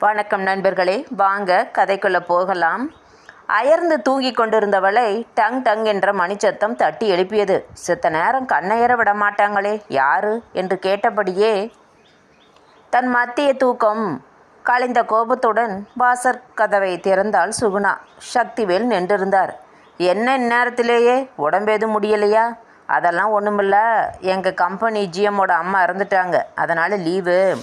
வணக்கம் நண்பர்களே. வாங்க கதைக்குள்ளே போகலாம். அயர்ந்து தூங்கி கொண்டிருந்தவளை டங் டங் என்ற மணிச்சத்தம் தட்டி எழுப்பியது. சித்த நேரம் கண்ணையற விட மாட்டாங்களே யாரு? என்று கேட்டபடியே தன் மத்திய தூக்கம். கலைந்த கோபத்துடன் வாசற் கதவை திறந்தாள் சுகுணா. சக்திவேல் நின்றிருந்தார். என்ன இந்நேரத்திலேயே? உடம்பேது முடியலையா? அதெல்லாம் ஒன்றுமில்ல எங்கள் கம்பெனி ஜிஎம்மோட அம்மா இறந்துட்டாங்க. அதனால் லீவு.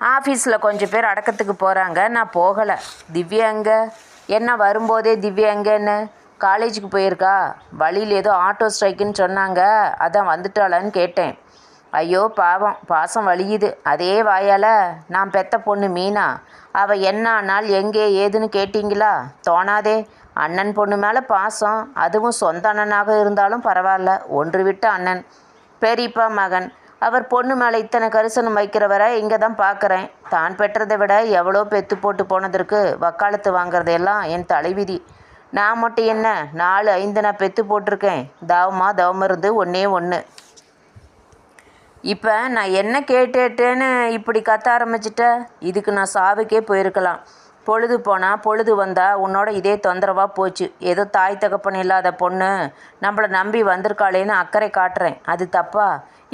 ஆஃபீஸில் கொஞ்சம் பேர் அடக்கத்துக்கு போகிறாங்க நான் போகலை. திவ்யா எங்கே? என்ன வரும்போதே திவ்யா எங்கேன்னு? காலேஜுக்கு போயிருக்கா? வழியில் ஏதோ ஆட்டோ ஸ்ட்ரைக்குன்னு சொன்னாங்க. அதான் வந்துட்டாளான்னு கேட்டேன். ஐயோ பாவம். பாசம் வலியுது. அதே வாயால் நான் பெத்த பொண்ணு மீனா. அவள் என்ன ஆனாள் எங்கே ஏதுன்னு கேட்டிங்களா? தோணாதே. அண்ணன் பொண்ணு மேலே பாசம். அதுவும் சொந்த அண்ணனாக இருந்தாலும் பரவாயில்ல. ஒன்று விட்ட அண்ணன். பெரியப்பா மகன். அவர் பொண்ணு மேலே இத்தனை கரிசனம் வைக்கிறவரை இங்கே தான் பார்க்குறேன் தான் பெற்றதை விட எவ்வளோ பெத்து போட்டு போனதற்கு வக்காலத்து வாங்குறதெல்லாம் என் தலைவிதி. நான் மட்டும் என்ன நாலு ஐந்து நான் பெத்து போட்டிருக்கேன். தவமா தவம் இருந்து ஒன்றே ஒன்று இப்போ நான் என்ன கேட்டுட்டேன்னு இப்படி கத்த ஆரம்பிச்சிட்ட? இதுக்கு நான் சாவுக்கே போயிருக்கலாம். பொழுது போனால் பொழுது வந்தால் உன்னோட இதே தொந்தரவாக போச்சு. ஏதோ தாய் தகப்பன் இல்லாத பொண்ணு நம்மளை நம்பி வந்திருக்காளேன்னு அக்கறை காட்டுறேன். அது தப்பா?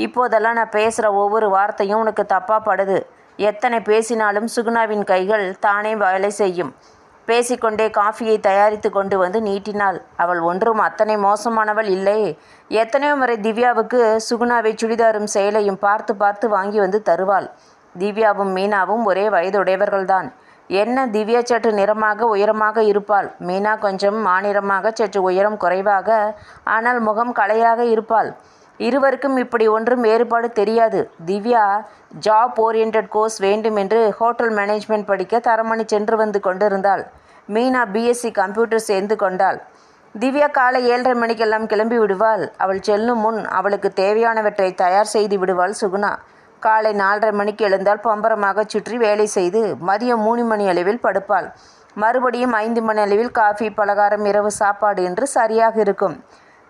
இப்போதெல்லாம் நான் பேசுகிற ஒவ்வொரு வார்த்தையும் உனக்கு தப்பாக படுது எத்தனை பேசினாலும் சுகுணாவின் கைகள் தானே வேலை செய்யும். பேசிக்கொண்டே காஃபியை தயாரித்து கொண்டு வந்து நீட்டினாள். அவள் ஒன்றும் அத்தனை மோசமானவள் இல்லை. எத்தனையோ முறை திவ்யாவுக்கு சுகுணாவை சுடிதாரும் செயலையும் பார்த்து பார்த்து வாங்கி வந்து தருவாள். திவ்யாவும் மீனாவும் ஒரே வயதுடையவர்கள்தான். என்ன திவ்யா சற்று நிறமாக உயரமாக இருப்பாள். மீனா கொஞ்சம் மாநிறமாக சற்று உயரம் குறைவாக ஆனால் முகம் கலையாக இருப்பாள். இருவருக்கும் இப்படி ஒன்றும் வேறுபாடு தெரியாது. திவ்யா ஜாப் ஓரியன்ட் கோர்ஸ் வேண்டும் என்று ஹோட்டல் மேனேஜ்மெண்ட் படிக்க தரமணி சென்று வந்து கொண்டிருந்தாள். மீனா பிஎஸ்சி கம்ப்யூட்டர் சேர்ந்து கொண்டாள். திவ்யா காலை ஏழரை மணிக்கெல்லாம் கிளம்பி விடுவாள். அவள் செல்லும் முன் அவளுக்கு தேவையானவற்றை தயார் செய்து விடுவாள் சுகுணா. காலை நாலரை மணிக்கு எழுந்தால் பம்பரமாக சுற்றி வேலை செய்து மதியம் மூணு மணி அளவில் படுப்பாள். மறுபடியும் ஐந்து மணி அளவில் காஃபி பலகாரம் இரவு சாப்பாடு என்று சரியாக இருக்கும்.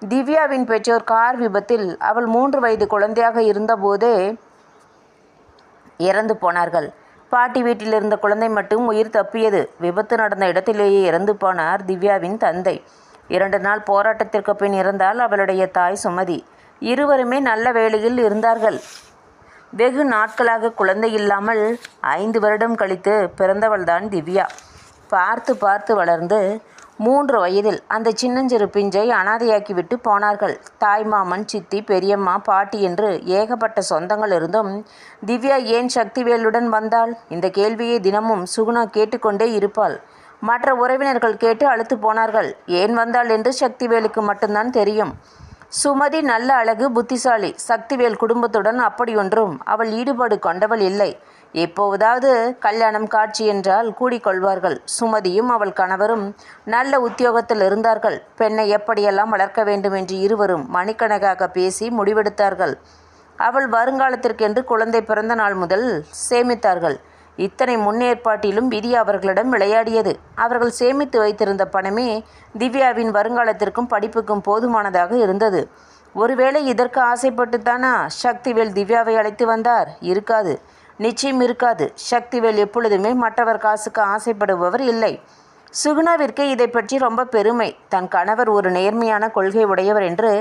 திவ்யாவின் பெற்றோர் கார் விபத்தில் அவள் மூன்று வயது குழந்தையாக இருந்தபோதே இறந்து போனார்கள். பாட்டி வீட்டில் இருந்த குழந்தை மட்டும் உயிர் தப்பியது. விபத்து நடந்த இடத்திலேயே இறந்து போனார் திவ்யாவின் தந்தை. இரண்டு நாள் போராட்டத்திற்கு பின் இறந்தால் அவளுடைய தாய் சுமதி. இருவருமே நல்ல வேளையில் இருந்தார்கள். வெகு நாட்களாக குழந்தை இல்லாமல் ஐந்து வருடம் கழித்து பிறந்தவள்தான் திவ்யா. பார்த்து பார்த்து வளர்ந்து மூன்று வயதில் அந்த சின்னஞ்சிறு பிஞ்சை அனாதையாக்கிவிட்டு போனார்கள். போனார்கள் தாய்மாமன் சித்தி பெரியம்மா பாட்டி என்று ஏகப்பட்ட சொந்தங்கள் இருந்தும் திவ்யா ஏன் சக்திவேலுடன் வந்தாள்? இந்த கேள்வியை தினமும் சுகுணா கேட்டுக்கொண்டே இருப்பாள். மற்ற உறவினர்கள் கேட்டு அழுத்து போனார்கள். ஏன் வந்தாள் என்று சக்திவேலுக்கு மட்டும்தான் தெரியும். சுமதி நல்ல அழகு புத்திசாலி. சக்திவேல் குடும்பத்துடன் அப்படியொன்றும் அவள் ஈடுபாடு கொண்டவள் இல்லை. எப்போதாவது கல்யாணம் காட்சி என்றால் கூடிக்கொள்வார்கள். சுமதியும் அவள் கணவரும் நல்ல உத்தியோகத்தில் இருந்தார்கள். பெண்ணை எப்படியெல்லாம் வளர்க்க வேண்டும் என்று இருவரும் மணிக்கணக்காக பேசி முடிவெடுத்தார்கள். அவள் வருங்காலத்திற்கென்று குழந்தை பிறந்த நாள் முதல் சேமித்தார்கள். இத்தனை முன்னேற்பாட்டிலும் விதி அவர்களிடம் விளையாடியது. அவர்கள் சேமித்து வைத்திருந்த பணமே திவ்யாவின் வருங்காலத்திற்கும் படிப்புக்கும் போதுமானதாக இருந்தது. ஒருவேளை இதற்கு ஆசைப்பட்டுத்தானா? சக்திவேல் திவ்யாவை அழைத்து வந்தார். இருக்காது. நிச்சயம் இருக்காது. சக்திவேல் எப்பொழுதுமே மற்றவர் காசுக்கு ஆசைப்படுபவர் இல்லை. சுகுணாவிற்கு இதை பற்றி ரொம்ப பெருமை. தன் கணவர் ஒரு நேர்மையான கொள்கை உடையவர் என்று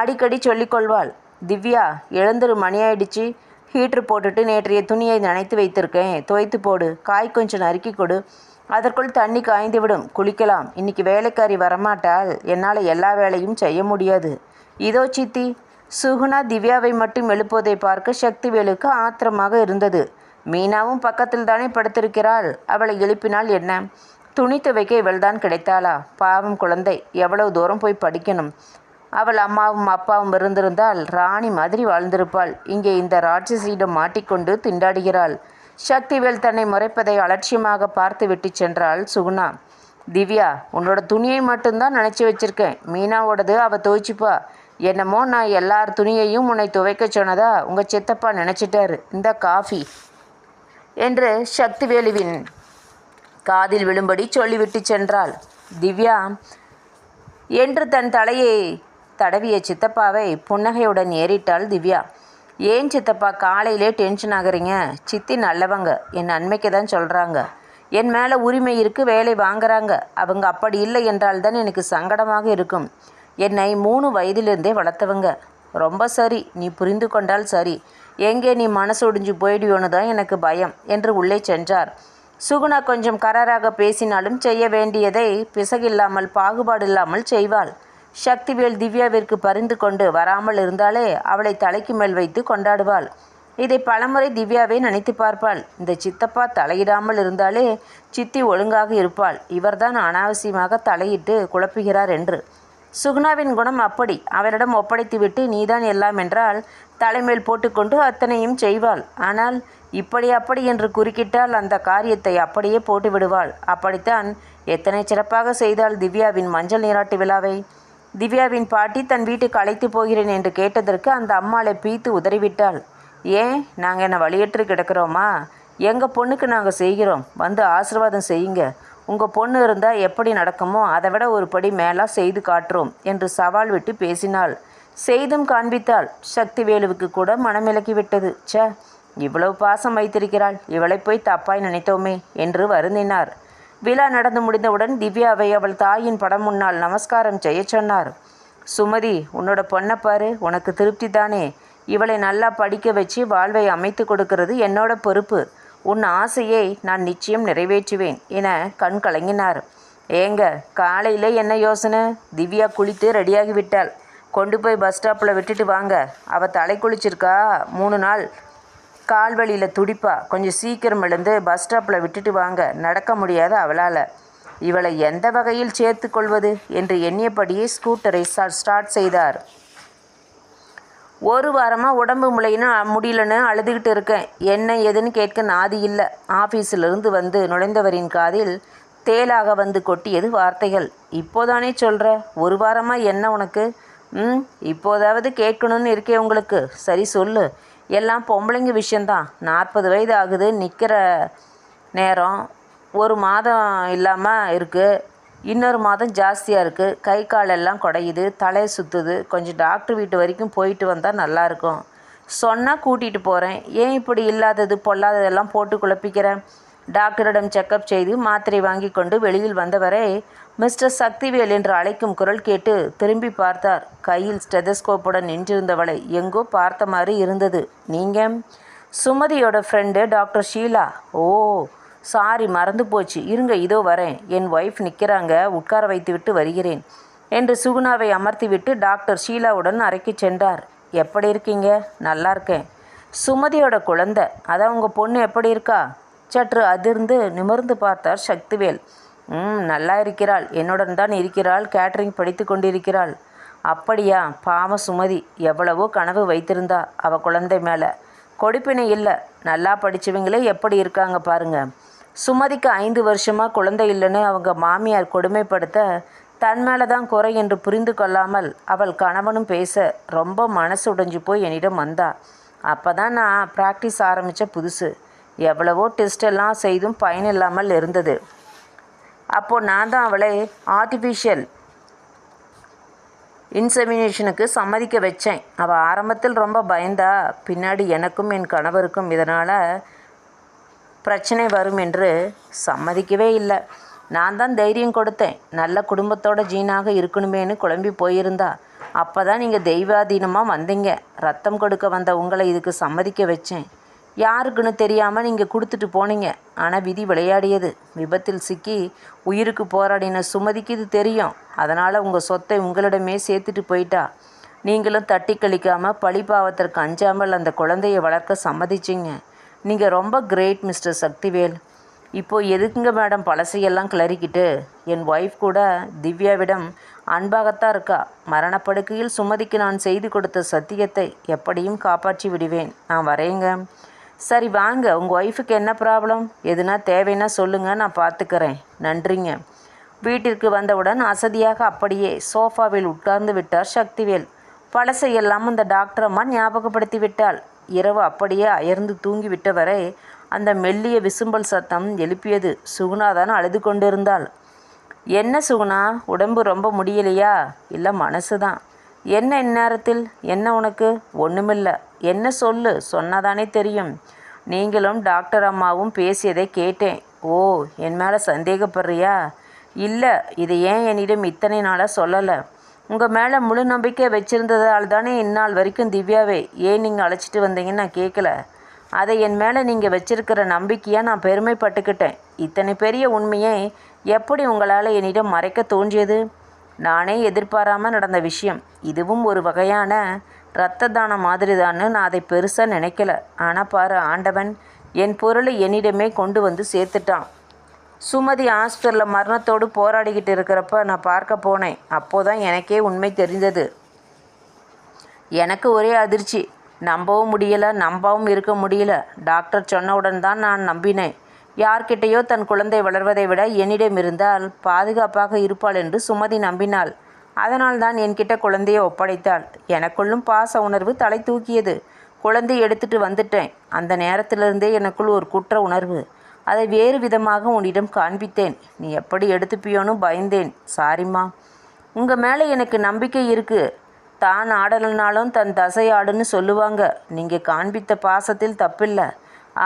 அடிக்கடி சொல்லிக்கொள்வாள் திவ்யா எழுந்துரு மணி ஆயிடுச்சு. ஹீட்ரு போட்டுட்டு நேற்றைய துணியை நனைத்து வைத்திருக்கேன். துவைத்து போடு. காய் கொஞ்சம் நறுக்கி கொடு. அதற்குள் தண்ணி காய்ந்துவிடும் குளிக்கலாம். இன்னைக்கு வேலைக்காரி வரமாட்டால் என்னால் எல்லா வேலையும் செய்ய முடியாது. இதோ சித்தி. சுகுணா திவ்யாவை மட்டும் எழுப்புவதை பார்க்க சக்திவேலுக்கு ஆத்திரமாக இருந்தது. மீனாவும் பக்கத்தில் தானே படுத்திருக்கிறாள். அவளை எழுப்பினால் என்ன? துணி துவைக்க இவள்தான் கிடைத்தாளா? பாவம் குழந்தை எவ்வளவு தூரம் போய் படிக்கணும்? அவள் அம்மாவும் அப்பாவும் இருந்திருந்தால் ராணி மாதிரி வாழ்ந்திருப்பாள். இங்கே இந்த ராட்சசியிடம் மாட்டிக்கொண்டு திண்டாடுகிறாள். சக்திவேல் தன்னை முறைப்பதை அலட்சியமாக பார்த்து விட்டு சென்றாள் சுகுணா. திவ்யா உன்னோட துணியை மட்டும்தான் நினச்சி வச்சிருக்கேன். மீனாவோடது அவள் துவைச்சிப்பா. என்னமோ நான் எல்லார் துணியையும் உன்னை துவைக்க சொன்னதா உங்கள் சித்தப்பா நினச்சிட்டாரு. இந்த காஃபி. என்று சக்திவேலுவின் காதில் விழும்படி சொல்லிவிட்டு சென்றாள். திவ்யா என்று தன் தலையை தடவிய சித்தப்பாவை புன்னகையுடன் ஏறிட்டாள் திவ்யா. ஏன் சித்தப்பா காலையிலே டென்ஷன் ஆகுறீங்க? சித்தி நல்லவங்க. என் நன்மைக்கு தான் சொல்கிறாங்க என் மேலே உரிமை இருக்கு வேலை வாங்குறாங்க. அவங்க அப்படி இல்லை என்றால் தான் எனக்கு சங்கடமாக இருக்கும். என்னை மூணு வயதிலிருந்தே வளர்த்தவங்க. ரொம்ப சரி நீ புரிந்து கொண்டால் சரி. எங்கே நீ மனசு ஒடிஞ்சு போயிடுவோன்னு தான் எனக்கு பயம் என்று உள்ளே சென்றார். சுகுணா கொஞ்சம் கராராக பேசினாலும் செய்ய வேண்டியதை பிசகில்லாமல் பாகுபாடு இல்லாமல் செய்வாள். சக்திவேல் திவ்யாவிற்கு பரிந்து கொண்டு வராமல் இருந்தாலே அவளை தலைக்கு மேல் வைத்து கொண்டாடுவாள். இதை பலமுறை திவ்யாவே நினைத்து பார்ப்பாள். இந்த சித்தப்பா தலையிடாமல் இருந்தாலே சித்தி ஒழுங்காக இருப்பாள். இவர்தான் அனாவசியமாக தலையிட்டு குழப்புகிறார் என்று. சுகுணாவின் குணம் அப்படி. அவரிடம் ஒப்படைத்துவிட்டு நீதான் எல்லாம் என்றால் தலைமேல் போட்டுக்கொண்டு அத்தனையும் செய்வாள். ஆனால் இப்படி அப்படி என்று குறுக்கிட்டால் அந்த காரியத்தை அப்படியே போட்டு விடுவாள் அப்படித்தான் எத்தனை சிறப்பாக செய்தாள் திவ்யாவின் மஞ்சள் நீராட்டு விழாவை. திவ்யாவின் பாட்டி தன் வீட்டுக்கு அழைத்து போகிறேன் என்று கேட்டதற்கு அந்த அம்மாளை பீத்து உதறிவிட்டாள். ஏன்? நாங்கள் என்ன வழியற்று கிடக்கிறோமா? எங்கள் பொண்ணுக்கு நாங்கள் செய்கிறோம். வந்து ஆசீர்வாதம் செய்யுங்க. உங்கள் பொண்ணு இருந்தால் எப்படி நடக்குமோ அதை விட ஒரு படி மேலாக செய்து காட்டுறோம் என்று சவால் விட்டு பேசினாள். செய்தும் காண்பித்தாள். சக்திவேலுவுக்கு கூட மனமிலக்கி விட்டது. ச இவ்வளவு பாசம் வைத்திருக்கிறாள். இவளை போய் தப்பாய் நினைத்தோமே என்று வருந்தினார். விழா நடந்து முடிந்தவுடன் திவ்யாவை அவள் தாயின் படம் முன்னால் நமஸ்காரம் செய்யச் சொன்னார். சுமதி உன்னோட பொண்ணை பாரு. உனக்கு திருப்தி தானே. இவளை நல்லா படிக்க வச்சு வாழ்வை அமைத்து கொடுக்கிறது என்னோட பொறுப்பு. உன் ஆசையை நான் நிச்சயம் நிறைவேற்றுவேன் என கண் கலங்கினார். ஏங்க காலையில் என்ன யோசனை? திவ்யா குளித்து ரெடியாகி விட்டாள். கொண்டு போய் பஸ் ஸ்டாப்பில் விட்டுட்டு வாங்க. அவள் தலை குளிச்சிருக்கா? மூணு நாள். கால் வலியில் துடிப்பா. கொஞ்சம் சீக்கிரம் எழுந்து பஸ் ஸ்டாப்பில் விட்டுட்டு வாங்க. நடக்க முடியாத அவளால். இவளை எந்த வகையில் சேர்த்து கொள்வது? என்று எண்ணியபடியே ஸ்கூட்டரை ஸ்டார்ட் செய்தார். ஒரு வாரமாக உடம்பு முளையின்னு முடியலன்னு அழுதுகிட்டு இருக்கேன். என்ன ஏதுன்னு கேட்க நாதி இல்லை. ஆஃபீஸிலிருந்து வந்து நுழைந்தவரின் காதில் தேலாக வந்து கொட்டியது வார்த்தைகள். இப்போதானே சொல்கிற ஒரு வாரமாக என்ன உனக்கு? ம் இப்போதாவது கேட்கணும்னு இருக்கே உங்களுக்கு. சரி சொல்லு. எல்லாம் பொம்பளைங்க விஷயந்தான் நாற்பது வயது ஆகுது நிற்கிற நேரம் ஒரு மாதம் இல்லாமல் இருக்குது இன்னொரு மாதம் ஜாஸ்தியாக இருக்குது கை காலெல்லாம் குடையுது. தலை சுற்றுது கொஞ்சம் டாக்டர் வீட்டு வரைக்கும் போயிட்டு வந்தால் நல்லாயிருக்கும் சொன்னால் கூட்டிகிட்டு போகிறேன் ஏன் இப்படி இல்லாதது பொல்லாததெல்லாம் போட்டு குழப்பிக்கிறேன்? டாக்டரிடம் செக்கப் செய்து மாத்திரை வாங்கி கொண்டு வெளியில் வந்தவரை மிஸ்டர் சக்திவேல் என்று அழைக்கும் குரல் கேட்டு திரும்பி பார்த்தார். கையில் ஸ்டெதஸ்கோப்புடன் நின்றிருந்தவளை எங்கோ பார்த்த மாதிரி இருந்தது. நீங்கள் சுமதியோட friend doctor Sheela. Oh sorry மறந்து போச்சு. இருங்க இதோ வரேன். என் ஒய்ஃப் நிற்கிறாங்க உட்கார வைத்துவிட்டு வருகிறேன் என்று சுகுணாவை அமர்த்திவிட்டு டாக்டர் ஷீலாவுடன் அறைக்கு சென்றார். எப்படி இருக்கீங்க? நல்லா இருக்கேன். சுமதியோட குழந்தை. அதான் உங்கள் பொண்ணு எப்படி இருக்கா? சற்று அதிர்ந்து நிமிர்ந்து பார்த்தார் சக்திவேல். ம் நல்லா இருக்கிறாள். என்னுடன் தான் இருக்கிறாள். கேட்டரிங் படித்து கொண்டிருக்கிறாள். அப்படியா? பாவ சுமதி. எவ்வளவோ கனவு வைத்திருந்தா அவ குழந்தை மேலே. கொடுப்பினை இல்லை. நல்லா படித்தவங்களே எப்படி இருக்காங்க பாருங்கள் சுமதிக்கு ஐந்து வருஷமாக குழந்தை இல்லைன்னு அவங்க மாமியார் கொடுமைப்படுத்த தன் மேலே தான் குறை என்று புரிந்து கொள்ளாமல் அவள் கணவனும் பேச ரொம்ப மனசு உடைஞ்சு போய் என்னிடம் வந்தா. அப்போ தான் நான் ப்ராக்டிஸ் ஆரம்பித்த புதுசு. எவ்வளவோ டெஸ்ட் எல்லாம் செய்தும் பயனில்லாமல் இருந்தது. அப்போது நான் தான் அவளை ஆர்டிஃபிஷியல் இன்செமினேஷனுக்கு சம்மதிக்க வச்சேன். அவள் ஆரம்பத்தில் ரொம்ப பயந்தா பின்னாடி எனக்கும் என் கணவருக்கும் இதனால் பிரச்சனை வரும் என்று சம்மதிக்கவே இல்லை. நான் தான் தைரியம் கொடுத்தேன். நல்ல குடும்பத்தோட ஜீனாக இருக்கணுமேனு குழம்பி போயிருந்தா. அப்போ தான் நீங்கள் தெய்வாதீனமாக வந்தீங்க. ரத்தம் கொடுக்க வந்த உங்களை இதுக்கு சம்மதிக்க வச்சேன். யாருக்குன்னு தெரியாமல் நீங்கள் கொடுத்துட்டு போனீங்க. ஆனால் விதி விளையாடியது. விபத்தில் சிக்கி உயிருக்கு போராடின சுமதிக்கு இது தெரியும். அதனால் உங்கள் சொத்தை உங்களிடமே சேர்த்துட்டு போயிட்டா. நீங்களும் தட்டி கழிக்காமல் பழிபாவத்திற்கு அஞ்சாமல் அந்த குழந்தையை வளர்க்க சம்மதிச்சிங்க. நீங்கள் ரொம்ப கிரேட் மிஸ்டர் சக்திவேல். இப்போது எதுக்குங்க மேடம் பழசையெல்லாம் கிளறிக்கிட்டு? என் ஒய்ஃப் கூட திவ்யாவிடம் அன்பாகத்தான் இருக்கா? மரணப்படுக்கையில் சுமதிக்கு நான் செய்து கொடுத்த சத்தியத்தை எப்படியும் காப்பாற்றி விடுவேன். நான் வரேங்க. சரி வாங்க. உங்கள் ஒய்ஃபுக்கு என்ன ப்ராப்ளம் எதுனா தேவைன்னா சொல்லுங்கள் நான் பார்த்துக்கிறேன் நன்றிங்க. வீட்டிற்கு வந்தவுடன் அசதியாக அப்படியே சோஃபாவில் உட்கார்ந்து விட்டார் சக்திவேல். பழசையெல்லாம் அந்த டாக்டர் அம்மா ஞாபகப்படுத்தி விட்டாள். இரவு அப்படியே அயர்ந்து தூங்கிவிட்ட வரை அந்த மெல்லிய விசும்பல் சத்தம் எழுப்பியது. சுகுணா தான் அழுது கொண்டிருந்தாள். என்ன சுகுணா உடம்பு ரொம்ப முடியலையா? இல்லை மனசு தான். என்ன இந்நேரத்தில்? என்ன உனக்கு? ஒன்றுமில்ல என்ன சொல்லு? சொன்னாதானே தெரியும். நீங்களும் டாக்டர் அம்மாவும் பேசியதை கேட்டேன். ஓ என் மேலே சந்தேகப்படுறியா? இல்லை இதை ஏன் என்னிடம் இத்தனை நாளாக சொல்லலை? உங்கள் மேலே முழு நம்பிக்கை வச்சுருந்ததால் தானே இந்நாள் வரைக்கும் திவ்யாவே ஏன் நீங்கள் அழைச்சிட்டு வந்தீங்கன்னு நான் கேட்கல அதை என் மேலே நீங்கள் வச்சிருக்கிற நம்பிக்கையாக நான் பெருமைப்பட்டுக்கிட்டேன். இத்தனை பெரிய உண்மையை எப்படி உங்களால் என்னிடம் மறைக்க தோன்றியது? நானே எதிர்பாராமல் நடந்த விஷயம். இதுவும் ஒரு வகையான இரத்த தானம் மாதிரி தான்னு நான் அதை பெருசாக நினைக்கல. ஆனால் பாரு ஆண்டவன் என் பொருளை என்னிடமே கொண்டு வந்து சேர்த்துட்டான். சுமதி ஹாஸ்பிட்டலில் மரணத்தோடு போராடிக்கிட்டு இருக்கிறப்ப நான் பார்க்க போனேன். அப்போதான் எனக்கே உண்மை தெரிந்தது. எனக்கு ஒரே அதிர்ச்சி. நம்பவும் முடியலை நம்பவும் இருக்க முடியல. டாக்டர் சொன்னவுடன் தான் நான் நம்பினேன். யார்கிட்டேயோ தன் குழந்தை வளர்வதை விட என்னிடம் இருந்தால் பாதுகாப்பாக இருப்பாள் என்று சுமதி நம்பினாள். அதனால் தான் என்கிட்ட குழந்தையை ஒப்படைத்தாள். எனக்குள்ளும் பாச உணர்வு தலை தூக்கியது. குழந்தை எடுத்துட்டு வந்துட்டேன். அந்த நேரத்திலிருந்தே எனக்குள் ஒரு குற்ற உணர்வு. அதை வேறு விதமாக உன்னிடம் காண்பித்தேன். நீ எப்படி எடுத்துப்பியோன்னு பயந்தேன். சாரிம்மா. உங்கள் மேலே எனக்கு நம்பிக்கை இருக்குது தான் ஆடலைனாலும் தன் தசை ஆடுன்னு சொல்லுவாங்க. நீங்கள் காண்பித்த பாசத்தில் தப்பில்லை.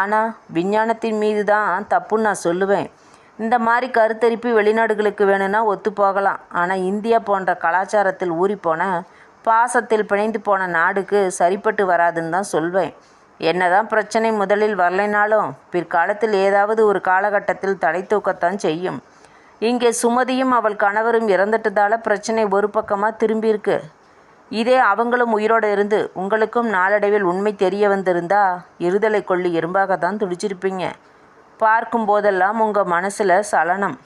ஆனால் விஞ்ஞானத்தின் மீது தான் தப்புன்னு நான் சொல்லுவேன். இந்த மாதிரி கருத்தரிப்பு வெளிநாடுகளுக்கு வேணும்னா ஒத்து போகலாம். ஆனால் இந்தியா போன்ற கலாச்சாரத்தில் ஊறிப்போன பாசத்தில் பிணைந்து போன நாடுக்கு சரிப்பட்டு வராதுன்னு தான் சொல்வேன். என்னதான் பிரச்சனை முதலில் வரலைனாலும் பிற்காலத்தில் ஏதாவது ஒரு காலகட்டத்தில் தலை தூக்கத்தான் செய்யும். இங்கே சுமதியும் அவள் கணவரும் இறந்துட்டதால பிரச்சனை ஒரு பக்கமாக திரும்பியிருக்கு. இதே அவங்களும் உயிரோடு இருந்து உங்களுக்கும் நாளடைவில் உண்மை தெரிய வந்திருந்தா இருதலை கொள்ளி எறும்பாக தான் துடிச்சிருப்பீங்க. பார்க்கும் போதெல்லாம் உங்கள் மனசில் சலனம்.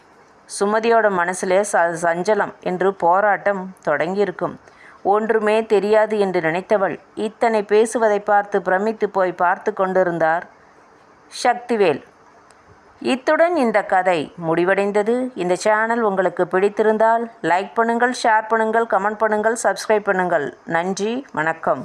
சுமதியோட மனசுலே ச சஞ்சலம் என்று போராட்டம் தொடங்கியிருக்கும். ஒன்றுமே தெரியாது என்று நினைத்தவள் இத்தனை பேசுவதை பார்த்து பிரமித்து போய் பார்த்து கொண்டிருந்தார் சக்திவேல். இத்துடன் இந்த கதை முடிவடைந்தது. இந்த சேனல் உங்களுக்கு பிடித்திருந்தால் லைக் பண்ணுங்கள் ஷேர் பண்ணுங்கள் கமெண்ட் பண்ணுங்கள் சப்ஸ்கிரைப் பண்ணுங்கள். நன்றி வணக்கம்.